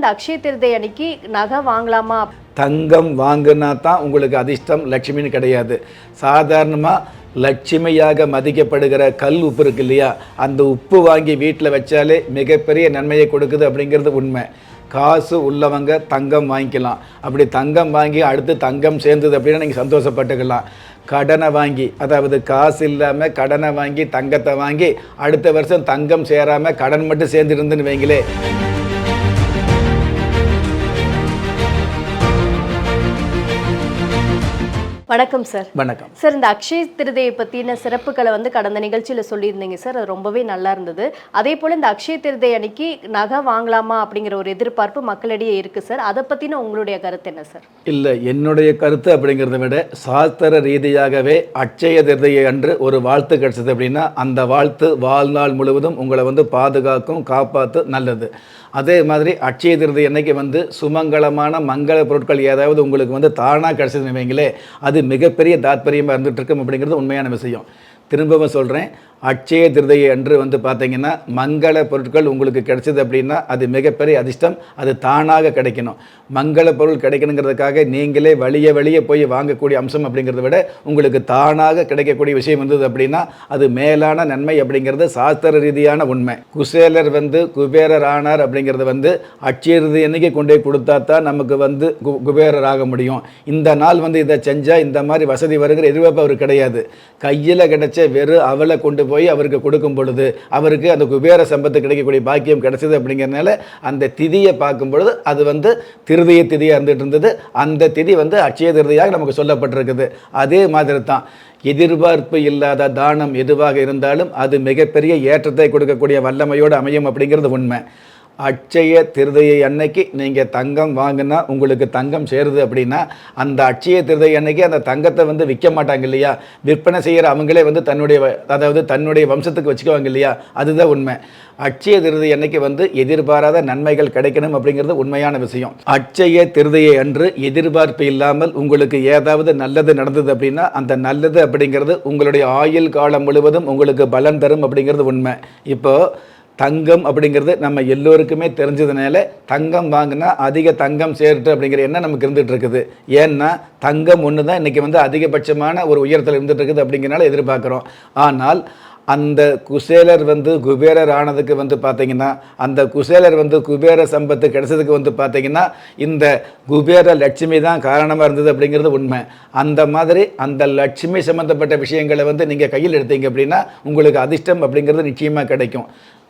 இந்த அக்ஷய திருதை அன்னைக்கு நகை வாங்கலாமா? தங்கம் வாங்கினா தான் உங்களுக்கு அதிர்ஷ்டம் லட்சுமின்னு கிடையாது. சாதாரணமாக லட்சுமியாக மதிக்கப்படுகிற கல் உப்பு இருக்கு இல்லையா? அந்த உப்பு வாங்கி வீட்டில் வச்சாலே மிகப்பெரிய நன்மையை கொடுக்குது அப்படிங்கிறது உண்மை. காசு உள்ளவங்க தங்கம் வாங்கிக்கலாம். அப்படி தங்கம் வாங்கி அடுத்து தங்கம் சேர்ந்தது அப்படின்னா நீங்கள் சந்தோஷப்பட்டுக்கலாம். கடனை வாங்கி அதாவது காசு இல்லாமல் கடனை வாங்கி தங்கத்தை வாங்கி அடுத்த வருஷம் தங்கம் சேராமல் கடன் மட்டும் சேர்ந்துருந்துன்னு வைங்களேன். வணக்கம் சார். வணக்கம். சார் இந்த அக்ஷய திருதையை பற்றின சிறப்புகளை வந்து கடந்த நிகழ்ச்சியில் சொல்லியிருந்தீங்க சார். அது ரொம்பவே நல்லா இருந்தது. அதே போல் இந்த அக்ஷய திருதை அன்னைக்கு நகை வாங்கலாமா அப்படிங்கிற ஒரு எதிர்பார்ப்பு மக்களிடையே இருக்குது சார். அதை பற்றின உங்களுடைய கருத்து என்ன சார்? இல்லை என்னுடைய கருத்து அப்படிங்கிறத விட சாஸ்திர ரீதியாகவே அட்சய திருதையை அன்று ஒரு வாழ்த்து கிடைச்சது அப்படின்னா அந்த வாழ்த்து வாழ்நாள் முழுவதும் உங்களை வந்து பாதுகாக்கும் காப்பாற்று நல்லது. அதே மாதிரி அட்சய திருதி என்றைக்கு வந்து சுமங்கலமான மங்கள பொருட்கள் ஏதாவது உங்களுக்கு வந்து தானாக கிடைச்சது வைங்களே அது மிகப்பெரிய தாத்பரியமாக இருந்துகிட்ருக்கும் அப்படிங்கிறது உண்மையான விஷயம். திரும்பவும் சொல்கிறேன் அட்சய திருதையை அன்று வந்து பார்த்தீங்கன்னா மங்கள பொருட்கள் உங்களுக்கு கிடைச்சது அப்படின்னா அது மிகப்பெரிய அதிர்ஷ்டம். அது தானாக கிடைக்கணும். மங்கள பொருள் கிடைக்கணுங்கிறதுக்காக நீங்களே வழிய வழிய போய் வாங்கக்கூடிய அம்சம் அப்படிங்கிறத விட உங்களுக்கு தானாக கிடைக்கக்கூடிய விஷயம் இருந்தது அப்படின்னா அது மேலான நன்மை அப்படிங்கிறது சாஸ்திர ரீதியான உண்மை. குசேலர் வந்து குபேரர் ஆனார் அப்படிங்கிறது வந்து அட்சய திருதி அன்னைக்கு கொண்டு போய் கொடுத்தா தான் நமக்கு வந்து கு குபேரர் ஆக முடியும். இந்த நாள் வந்து இதை செஞ்சால் இந்த மாதிரி வசதி வருகிற எதிர்பார்ப்பு அவர் கிடையாது. கையில் கிடைச்ச வெறும் அவளை கொண்டு போய் அவருக்கு கொடுக்கும் பொழுது அவருக்கு அந்த குபேர சம்பத்து கிடைக்கக்கூடிய பாக்கியம் கிடைச்சது அப்படிங்கிறதுனால அந்த திதியை பார்க்கும் பொழுது அது வந்து திருதிய திதியாக இருந்துட்டு இருந்தது. அந்த திதி வந்து அட்சய திருதியாக நமக்கு சொல்லப்பட்டிருக்குது. அதே மாதிரி தான் எதிர்பார்ப்பு இல்லாத தானம் எதுவாக இருந்தாலும் அது மிகப்பெரிய ஏற்றத்தை கொடுக்கக்கூடிய வல்லமையோடு அமையும் அப்படிங்கிறது உண்மை. அட்சய திருதையை அன்னைக்கு நீங்கள் தங்கம் வாங்கினா உங்களுக்கு தங்கம் சேருது அப்படின்னா அந்த அட்சய திருதை அன்னைக்கு அந்த தங்கத்தை வந்து விற்க மாட்டாங்க இல்லையா? விற்பனை செய்கிற அவங்களே வந்து தன்னுடைய வ- அதாவது தன்னுடைய வம்சத்துக்கு வச்சுக்குவாங்க இல்லையா? அதுதான் உண்மை. அட்சய திருதை அன்னைக்கு வந்து எதிர்பாராத நன்மைகள் கிடைக்கணும் அப்படிங்கிறது உண்மையான விஷயம். அட்சய திருதையை அன்று எதிர்பார்ப்பு இல்லாமல் உங்களுக்கு ஏதாவது நல்லது நடந்தது அப்படின்னா அந்த நல்லது அப்படிங்கிறது உங்களுடைய ஆயுள் காலம் முழுவதும் உங்களுக்கு பலன் தரும் அப்படிங்கிறது உண்மை. இப்போது தங்கம் அப்படிங்கிறது நம்ம எல்லோருக்குமே தெரிஞ்சதுனால தங்கம் வாங்கினா அதிக தங்கம் சேர்ட்டு அப்படிங்கிற எண்ணம் நமக்கு இருந்துகிட்டு இருக்குது. ஏன்னா தங்கம் ஒன்று தான் இன்றைக்கி வந்து அதிகபட்சமான ஒரு உயரத்தில் இருந்துகிட்டு இருக்குது அப்படிங்கிறனால எதிர்பார்க்குறோம். ஆனால் அந்த குசேலர் வந்து குபேரர் ஆனதுக்கு வந்து பார்த்தீங்கன்னா அந்த குசேலர் வந்து குபேர சம்பத்து கிடைச்சதுக்கு வந்து பார்த்தீங்கன்னா இந்த குபேர லட்சுமி தான் காரணமாக இருந்தது அப்படிங்கிறது உண்மை. அந்த மாதிரி அந்த லட்சுமி சம்மந்தப்பட்ட விஷயங்களை வந்து நீங்கள் கையில் எடுத்தீங்க அப்படின்னா உங்களுக்கு அதிர்ஷ்டம் அப்படிங்கிறது நிச்சயமாக கிடைக்கும்.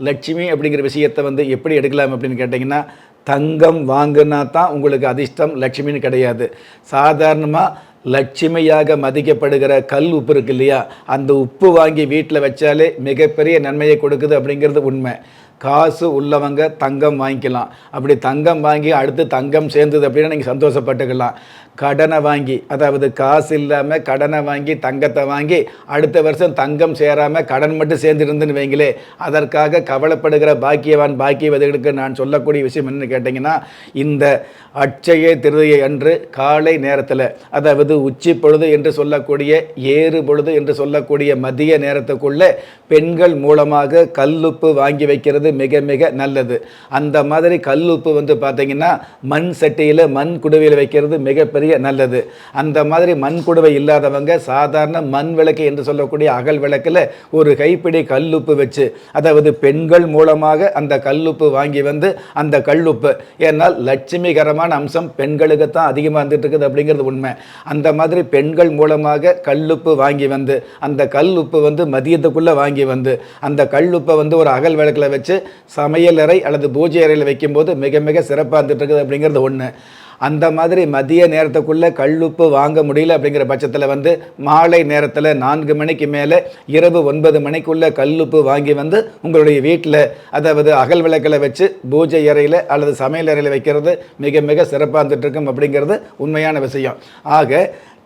லட்சுமி அப்படிங்கிற விஷயத்தை வந்து எப்படி எடுக்கலாம் அப்படின்னு கேட்டிங்கன்னா தங்கம் வாங்கினா தான் உங்களுக்கு அதிர்ஷ்டம் லட்சுமின்னு கிடையாது. சாதாரணமாக லட்சுமியாக மதிக்கப்படுகிற கல் உப்பு இருக்கு இல்லையா? அந்த உப்பு வாங்கி வீட்டில் வச்சாலே மிகப்பெரிய நன்மையை கொடுக்குது அப்படிங்கிறது உண்மை. காசு உள்ளவங்க தங்கம் வாங்கிக்கலாம். அப்படி தங்கம் வாங்கி அடுத்து தங்கம் சேர்ந்தது அப்படின்னா நீங்கள் சந்தோஷப்பட்டுக்கலாம். கடனை வாங்கி அதாவது காசு இல்லாமல் கடனை வாங்கி தங்கத்தை வாங்கி அடுத்த வருஷம் தங்கம் சேராமல் கடன் மட்டும் சேர்ந்துருந்துன்னு வைங்களே அதற்காக கவலைப்படுகிற பாக்கியவான் பாக்கியவதிகளுக்கு நான் சொல்லக்கூடிய விஷயம் என்னன்னு கேட்டிங்கன்னா இந்த அட்சய திருதையை அன்று காலை நேரத்தில் அதாவது உச்சி பொழுது என்று சொல்லக்கூடிய ஏறு பொழுது என்று சொல்லக்கூடிய மதிய நேரத்துக்குள்ளே பெண்கள் மூலமாக கல்லுப்பு வாங்கி வைக்கிறது மிக மிக நல்லது. அந்த மாதிரி கல் உப்பு வந்து பார்த்தீங்கன்னா மண் சட்டியில் மண் குடுவையில் வைக்கிறது மிகப்பெரிய நல்லது. அந்த மாதிரி மண் குடுவை இல்லாதவங்க சாதாரண மண் விளக்கு என்று சொல்லக்கூடிய அகல் விளக்கில் ஒரு கைப்பிடி கல்லுப்பு வச்சு அதாவது பெண்கள் மூலமாக அந்த கல்லுப்பு வாங்கி வந்து அந்த கல்லுப்பு ஏன்னால் லட்சுமிகரமான அம்சம் பெண்களுக்கு தான் அதிகமாக வந்துட்டு இருக்குது அப்படிங்கிறது உண்மை. அந்த மாதிரி பெண்கள் மூலமாக கல்லுப்பு வாங்கி வந்து அந்த கல் உப்பு வந்து மதியத்துக்குள்ளே வாங்கி வந்து அந்த கல் உப்பை வந்து ஒரு அகல் விளக்கில் வச்சு சமையலறை அல்லது பூஜை அறையில் வைக்கும்போது மிக மிக சிறப்பாக இருந்துகிட்டு இருக்குது அப்படிங்கிறது ஒன்று அந்த மாதிரி மதிய நேரத்துக்குள்ளே கல்லுப்பு வாங்க முடியல அப்படிங்கிற பட்சத்தில் வந்து மாலை நேரத்தில் நான்கு மணிக்கு மேலே இரவு ஒன்பது மணிக்குள்ளே கல்லுப்பு வாங்கி வந்து உங்களுடைய வீட்டில் அதாவது அகல் விளக்கில் வச்சு பூஜை அறையில் அல்லது சமையல் அறையில் வைக்கிறது மிக மிக சிறப்பாக இருந்துகிட்ருக்கும் அப்படிங்கிறது உண்மையான விஷயம். ஆக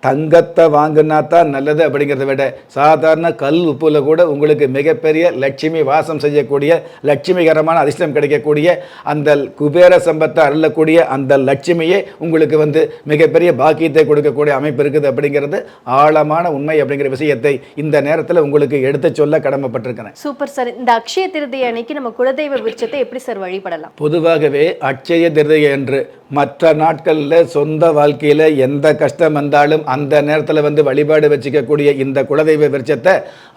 தங்கத்தை வாங்கினா தான் நல்லது அப்படிங்கிறத விட சாதாரண கல் உப்புல கூட உங்களுக்கு மிகப்பெரிய லட்சுமி வாசம் செய்யக்கூடிய லட்சுமிகரமான அதிர்ஷ்டம் கிடைக்கக்கூடிய அந்த குபேர சம்பத்தை அருளக்கூடிய அந்த லட்சுமியே உங்களுக்கு வந்து மிகப்பெரிய பாக்கியத்தை கொடுக்கக்கூடிய அமைப்பு இருக்குது அப்படிங்கிறது ஆழமான உண்மை அப்படிங்கிற விஷயத்தை இந்த நேரத்தில் உங்களுக்கு எடுத்து சொல்ல கடமைப்பட்டிருக்கிறேன். Super sir. இந்த அக்ஷய திருதியை அன்னைக்கு நம்ம குலதெய்வ விருட்சத்தை எப்படி சார் வழிபடலாம்? பொதுவாகவே அட்சய திருதியை என்று மற்ற நாட்களில் சொந்த வாழ்க்கையில் எந்த கஷ்டம் வந்தாலும் அந்த நேரத்தில் வந்து வழிபாடு வச்சுக்கக்கூடிய இந்த குலதெய்வ விருட்சத்தை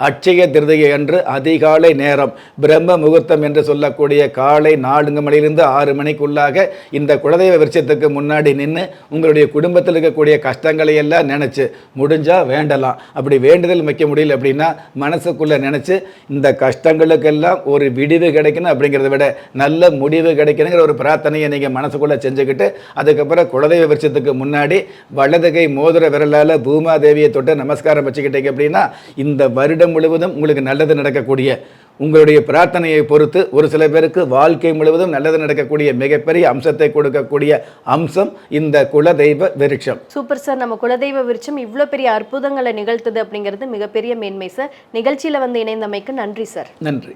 அட்சய திருதியை அன்று அதிகாலை நேரம் பிரம்ம முகூர்த்தம் என்று சொல்லக்கூடிய காலை நான்கு மணிலிருந்து ஆறு மணிக்குள்ளாக இந்த குலதெய்வ விருட்சத்துக்கு முன்னாடி நின்று உங்களுடைய குடும்பத்தில் இருக்கக்கூடிய கஷ்டங்களை எல்லாம் நினச்சி முடிஞ்சால் வேண்டலாம். அப்படி வேண்டுதல் வைக்க முடியல அப்படின்னா மனசுக்குள்ளே நினச்சி இந்த கஷ்டங்களுக்கெல்லாம் ஒரு விடிவு கிடைக்கணும் அப்படிங்கிறத விட நல்ல முடிவு கிடைக்கணுங்கிற ஒரு பிரார்த்தனையை நீங்கள் மனசுக்குள்ளே செஞ்சுக்கிட்டு அதுக்கப்புறம் குலதெய்வ விருட்சத்துக்கு முன்னாடி வலதுகை மோதிர விரல் விரலால் பூமாதேவியை தொட்டு நமஸ்காரம் வச்சுக்கிட்டீங்க அப்படின்னா இந்த வருடம் முழுவதும் உங்களுக்கு நல்லது நடக்கக்கூடிய உங்களுடைய பிரார்த்தனையை பொறுத்து ஒரு சில பேருக்கு வாழ்க்கை முழுவதும் நல்லது நடக்கக்கூடிய மிகப்பெரிய அம்சத்தை கொடுக்கக்கூடிய அம்சம் இந்த குலதெய்வ விருட்சம். Super sir. நம்ம குலதெய்வ விருட்சம் இவ்வளோ பெரிய அற்புதங்களை நிகழ்த்துது அப்படிங்கிறது மிகப்பெரிய மேன்மை சார். நிகழ்ச்சியில் வந்து இணைந்தமைக்கு நன்றி சார். நன்றி.